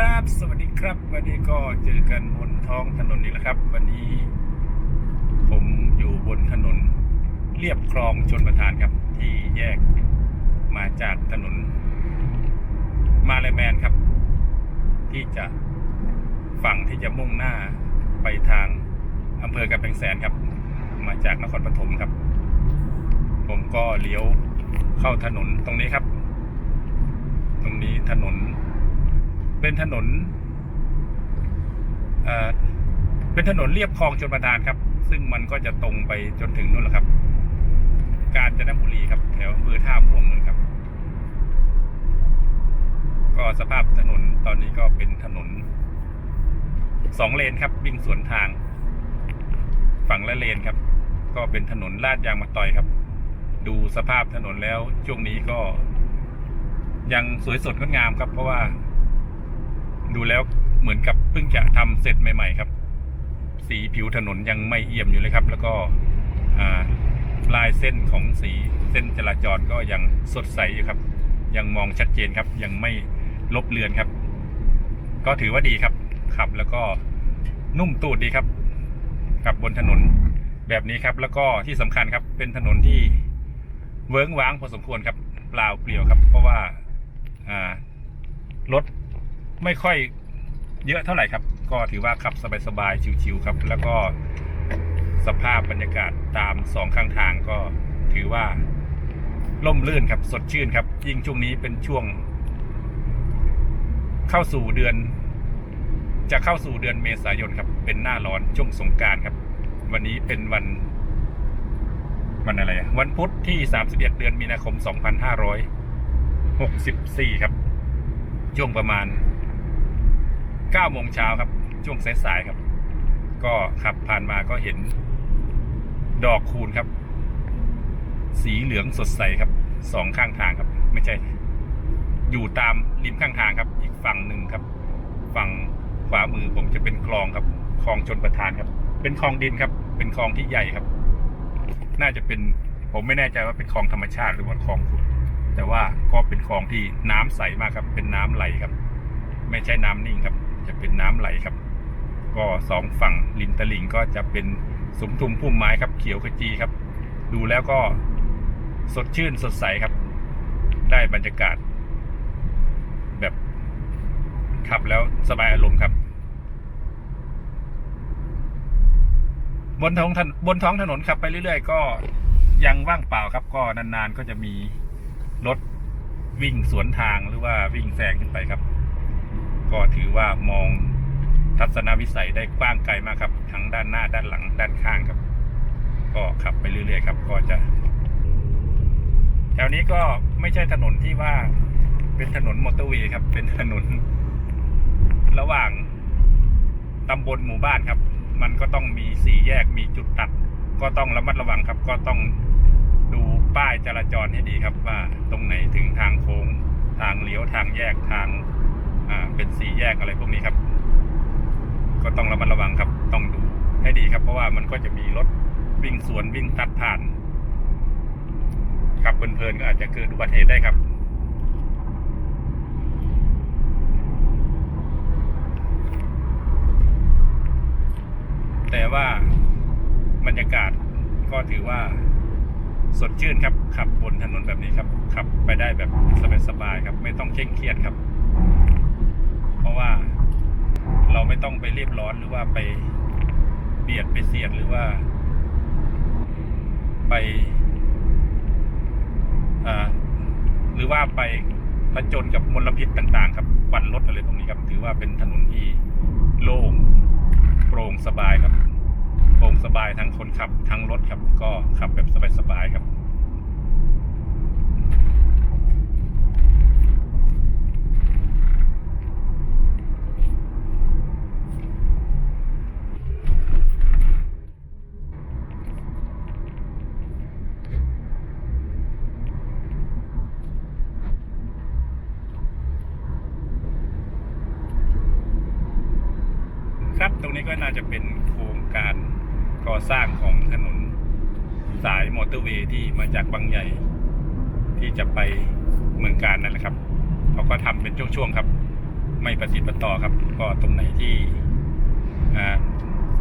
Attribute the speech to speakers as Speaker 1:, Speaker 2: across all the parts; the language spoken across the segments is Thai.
Speaker 1: ครับ สวัสดีครับ วันนี้ก็เจอกันบนท้องถนนนี้แหละครับ วันนี้ ผมอยู่บนถนนเรียบคลองชนประทานครับ ที่แยกมาจากถนน มาเลแมนครับ ที่จะฝั่งที่จะมุ่งหน้าไปทางอำเภอกำแพงแสนครับ มาจากนครปฐมครับ ผมก็เลี้ยวเข้าถนนตรงนี้ครับ ตรงนี้ถนน เป็นถนนเอ่อเป็นถนนเรียบคลองชนประทานครับ ซึ่งมันก็จะตรงไปจนถึงนู่นแหละครับ กาญจนบุรีครับ แถวอำเภอท่าม่วงนู่นครับ ก็สภาพถนนตอนนี้ก็เป็นถนนสองเลนครับ วิ่งสวนทาง ฝั่งละเลนครับ ก็เป็นถนนลาดยางมะตอยครับ ดูสภาพถนนแล้วช่วงนี้ก็ยังสวยสดงดงามครับ เพราะว่า ดูแล้วเหมือนกับเพิ่งจะทำเสร็จใหม่ ๆ ครับ สีผิวถนนยังไม่เอี่ยมอยู่เลยครับ แล้วก็ลายเส้นของสีเส้นจราจรก็ยังสดใสอยู่ครับ ยังมองชัดเจนครับ ยังไม่ลบเลือนครับ ก็ถือว่าดีครับ ขับแล้วก็นุ่มตูดดีครับขับบนถนนแบบนี้ครับ แล้วก็ที่สำคัญครับเป็นถนนที่เวิ้งว้างพอสมควรครับ เปล่าเปลี่ยวครับ เพราะว่ารถ ไม่ค่อยเยอะเท่าไหร่ครับ ก็ถือว่าขับสบายๆชิวๆครับ แล้วก็สภาพบรรยากาศตามสองข้างทางก็ถือว่าล่มลื่นครับสดชื่นครับ ยิ่งช่วงนี้เป็นช่วง เข้าสู่เดือน จะเข้าสู่เดือนเมษายนครับ เป็นหน้าร้อนช่วงสงการครับ วันนี้เป็นวันวันอะไรอะวันพุธที่ 31 เดือนมีนาคม 2564 ครับ ช่วงประมาณ 9โมงเช้าครับ ช่วงสายๆครับ ก็ขับผ่านมาก็เห็น ดอกคูณครับ สีเหลืองสดใสครับสองข้างทางครับ ไม่ใช่ อยู่ตามริมข้างทางครับ อีกฝั่งหนึ่งครับ ฝั่งขวามือผมจะเป็นคลองครับคลองชนประทานครับ เป็นคลองดินครับ เป็นคลองที่ใหญ่ครับ น่าจะเป็นผมไม่แน่ใจว่าเป็นคลองธรรมชาติหรือว่าคลองขุดแต่ว่าก็เป็นคลองที่น้ำใสมากครับ เป็นน้ำไหลครับ ไม่ใช่น้ำนิ่งครับ จะเป็นน้ำไหลครับ ก็สองฝั่งริมตลิ่งก็จะเป็นสุมทุมพุ่มไม้ครับเขียวขจีครับ ดูแล้วก็สดชื่นสดใสครับ ได้บรรยากาศ แบบขับแล้วสบายอารมณ์ครับ บนท้องถนบนท้องถนนขับไปเรื่อย ๆ ก็ยังว่างเปล่าครับ ก็นานๆก็จะมีรถวิ่งสวนทางหรือว่าวิ่งแซงขึ้นไปครับ ก็ถือว่ามองทัศนวิสัยได้กว้างไกลมากครับ ทั้งด้านหน้าด้านหลังด้านข้างครับ ก็ขับไปเรื่อยๆครับ ก็จะแถวนี้ก็ไม่ใช่ถนนที่ว่าเป็นถนนมอเตอร์เวย์ครับ เป็นถนน ระหว่างตำบลหมู่บ้านครับ มันก็ต้องมีสี่แยกมีจุดตัด ก็ต้องระมัดระวังครับ ก็ต้องดูป้ายจราจรให้ดีครับ ว่าตรงไหนถึงทางโค้งทางเลี้ยวทางแยกทาง อ่าเป็นสี่แยกอะไรพวกนี้ครับ ก็ต้องระมัดระวังครับ ต้องดูให้ดีครับ เพราะว่ามันก็จะมีรถวิ่งสวนวิ่งตัดผ่านขับเพลินๆก็อาจจะเกิดอุบัติเหตุได้ครับแต่ว่าบรรยากาศก็ถือว่าสดชื่นครับ ขับบนถนนแบบนี้ครับ ขับไปได้แบบสบายๆครับ ไม่ต้องเคร่งเครียดครับ เพราะว่าเราไม่ต้องไปรีบร้อนหรือว่าไปเบียดไปเสียดหรือว่า ไปหรือว่าไปผจญกับมลพิษต่าง ๆ ครับควันรถอะไรพวกนี้ครับ ถือว่าเป็นถนนที่โล่งโปร่งสบายครับ โปร่งสบายทั้งคนขับทั้งรถครับ ก็ขับแบบสบายๆครับ นี้ก็น่าจะเป็นโครงการก่อสร้างของถนนสายมอเตอร์เวย์ที่มาจากบางใหญ่ ที่จะไปเมืองการนั่นแหละครับเขาก็ทำเป็นช่วงๆครับ ไม่ประติดประต่อครับ ก็ตรงไหนที่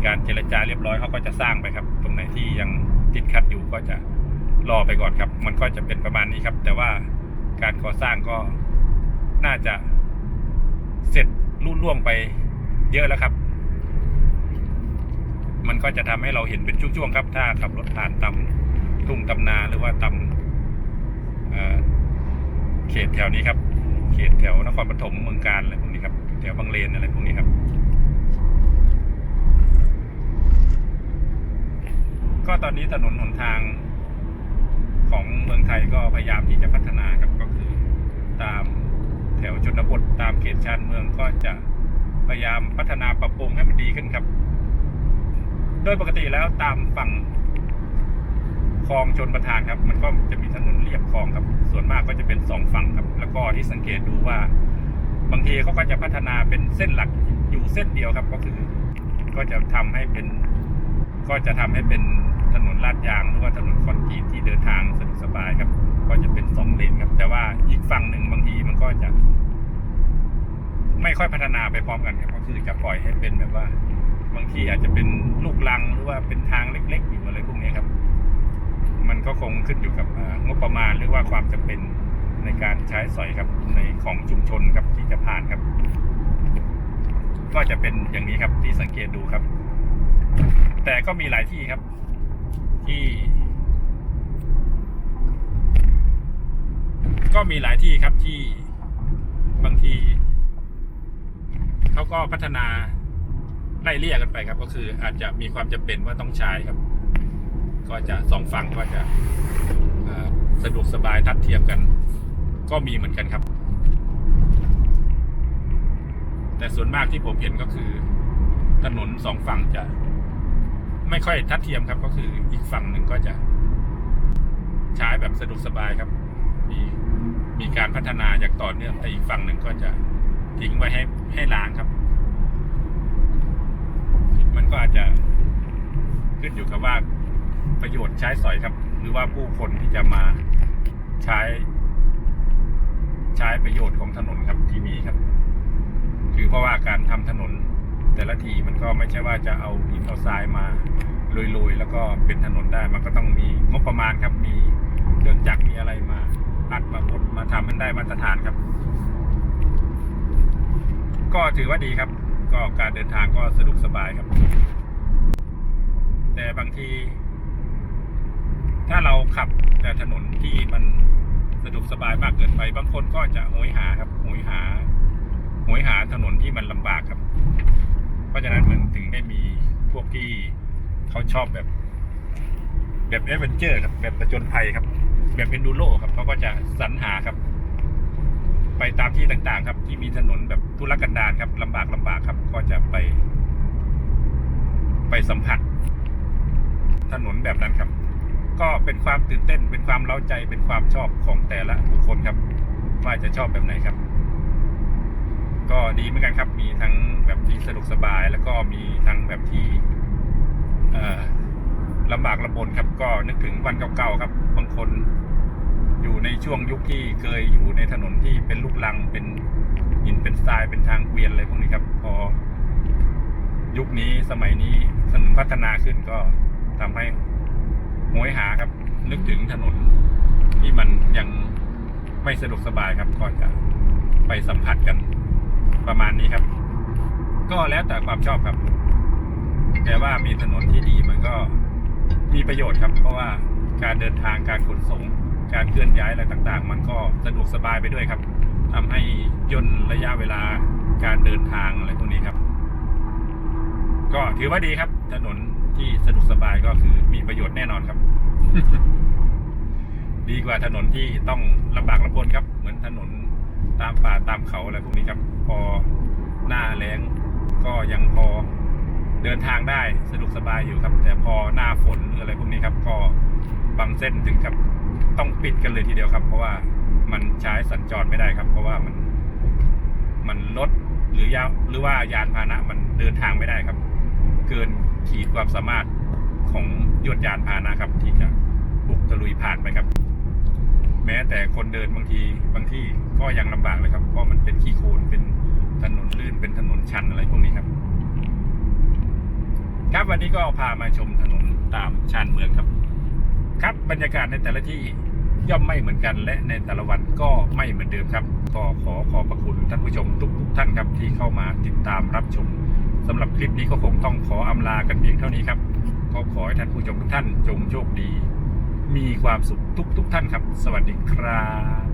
Speaker 1: การเจรจาเรียบร้อยเขาก็จะสร้างไปครับ ตรงไหนที่ยังติดขัดอยู่ก็จะรอไปก่อนครับ มันก็จะเป็นประมาณนี้ครับ แต่ว่าการก่อสร้างก็น่าจะเสร็จรุ่ล่วงไปเยอะแล้วครับ มันก็จะทำให้เราเห็นเป็นช่วงๆครับ ถ้าขับรถผ่านตำทุ่งตำนาหรือว่าตำเอ่อเขตแถวนี้ครับ เขตแถวนครปฐมเมืองการอะไรพวกนี้ครับ แถวบางเลนอะไรพวกนี้ครับ ก็ตอนนี้ถนนหนทางของเมืองไทยก็พยายามที่จะพัฒนาครับก็คือตามแถวชนบทตามเขตชานเมืองก็จะพยายามพัฒนาปรับปรุงให้มันดีขึ้นครับ โดยปกติแล้วตามฝั่งคลองชนประทานครับ มันก็จะมีถนนเรียบคลองครับ ส่วนมากก็จะเป็นสองฝั่งครับ แล้วก็ที่สังเกตดูว่า บางทีเขาก็จะพัฒนาเป็นเส้นหลักอยู่เส้นเดียวครับ ก็คือก็จะทำให้เป็น ก็จะทำให้เป็นถนนลาดยางหรือว่าถนนคอนกรีตที่เดินทางสะดวกสบายครับ ก็จะเป็นสองเลนครับ แต่ว่าอีกฝั่งหนึ่งบางทีมันก็จะ ไม่ค่อยพัฒนาไปพร้อมกันครับก็คือจะปล่อยให้เป็นแบบว่า บางทีอาจจะเป็นลูก ขึ้นอยู่กับงบประมาณหรือว่าความจำเป็นในการใช้สอยครับในของชุมชนครับที่จะผ่านครับ ก็จะเป็นอย่างนี้ครับที่สังเกตดูครับ แต่ก็มีหลายที่ครับ ที่ ก็มีหลายที่ครับที่บางทีเขาก็พัฒนาไล่เลี่ยกันไปครับ ก็คืออาจจะมีความจำเป็นว่าต้องใช้ครับ ก็จะสองฝั่งก็จะสะดวกสบายทัดเทียมกัน ก็มีเหมือนกันครับ แต่ส่วนมากที่ผมเห็นก็คือ ถนนสองฝั่งจะ ไม่ค่อยทัดเทียมครับ ก็คืออีกฝั่งหนึ่งก็จะ ใช้แบบสะดวกสบายครับ มีมีการพัฒนาอย่างต่อเนื่องแต่อีกฝั่งหนึ่งก็จะทิ้งไว้ให้ให้ล้างครับ มันก็อาจจะขึ้นอยู่กับว่า ประโยชน์ใช้สอยครับ หรือว่าผู้คนที่จะมาใช้ ใช้ประโยชน์ของถนนครับที่มีครับ คือเพราะว่าการทำถนนแต่ละทีมันก็ไม่ใช่ว่าจะเอาหินเอาทรายมาโรยๆแล้วก็เป็นถนนได้มันก็ต้องมีงบประมาณครับ มีเครื่องจักรมีอะไรมาอัดมาบดมาทำมันได้มาตรฐานครับ ก็ถือว่าดีครับ ก็การเดินทางก็สะดวกสบายครับ แต่บางที ถ้าเราขับแต่ถนนที่มันสะดวกสบายมากเกินไป บางคนก็จะโหยหาครับโหยหาโหยหาถนนที่มันลำบากครับ เพราะฉะนั้นมันถึงได้มีพวกที่เขาชอบแบบ แบบเอเวนเจอร์ครับแบบประจนภัยครับ แบบเอนดูโรครับเขาก็จะสรรหาครับ ไปตามที่ต่างๆ ครับ ที่มีถนนแบบทุรกันดารครับลำบากลำบากครับ ก็จะไป ไปสัมผัส ถนนแบบนั้นครับ ก็เป็นความตื่นเต้น เป็นความเล้าใจ เป็นความชอบของแต่ละบุคคลครับ ว่าจะชอบแบบไหนครับ ก็ดีเหมือนกันครับ มีทั้งแบบที่สะดวกสบาย แล้วก็มีทั้งแบบที่ลำบากลำบนครับ ก็นึกถึงวันเก่าๆครับ บางคนอยู่ในช่วงยุคที่เคยอยู่ในถนนที่เป็นลูกลัง เป็นหิน เป็นทราย เป็นทางเกวียนอะไรพวกนี้ครับ พอยุคนี้สมัยนี้ถนนพัฒนาขึ้นก็ทำให้ หยหาครับ นึกถึงถนน ที่มันยังไม่สะดวกสบายครับก็จะไปสัมผัสกันประมาณนี้ครับ ก็แล้วแต่ความชอบครับ แต่ว่ามีถนนที่ดีมันก็มีประโยชน์ครับ เพราะว่าการเดินทางการขนส่ง การเคลื่อนย้ายอะไรต่าง ๆ มันก็สะดวกสบายไปด้วยครับทำให้ย่นระยะเวลาการเดินทางอะไรพวกนี้ครับ ก็ถือว่าดีครับ ถนนที่สะดวกสบายก็คือมีประโยชน์แน่นอนครับ ดีกว่าถนนที่ต้องลำบากลำบนครับ เหมือนถนนตามป่าตามเขาอะไรพวกนี้ครับ พอหน้าแล้งก็ยังพอเดินทางได้สะดวกสบายอยู่ครับ แต่พอหน้าฝนหรืออะไรพวกนี้ครับ ก็บางเส้นถึงกับต้องปิดกันเลยทีเดียวครับ เพราะว่ามันใช้สัญจรไม่ได้ครับ เพราะว่ามันมันรถหรือยาหรือว่ายานพาหนะมันเดินทางไม่ได้ครับ เกินขีดความสามารถของยวดยานพาหนะครับ ที่จะบุกตะลุยผ่านไปครับ แม้แต่คนเดินบางทีบางที่ก็ยังลำบากเลยครับเพราะมันเป็นขี้โคลนเป็นถนนลื่นเป็นถนนชันอะไรพวกนี้ครับ ครับวันนี้ก็พามาชมถนนตามชานเมืองครับ ครับบรรยากาศในแต่ละที่ย่อมไม่เหมือนกันและในแต่ละวันก็ไม่เหมือนเดิมครับ ก็ขอขอบพระคุณท่านผู้ชมทุกทุกท่านครับที่เข้ามาติดตามรับชม สำหรับคลิปนี้ก็คงต้องขออำลากันเพียงเท่านี้ครับก็ขอให้ท่านผู้ชมทุกท่านจงโชคดี มีความสุขทุกทุกท่านครับ สวัสดีครับ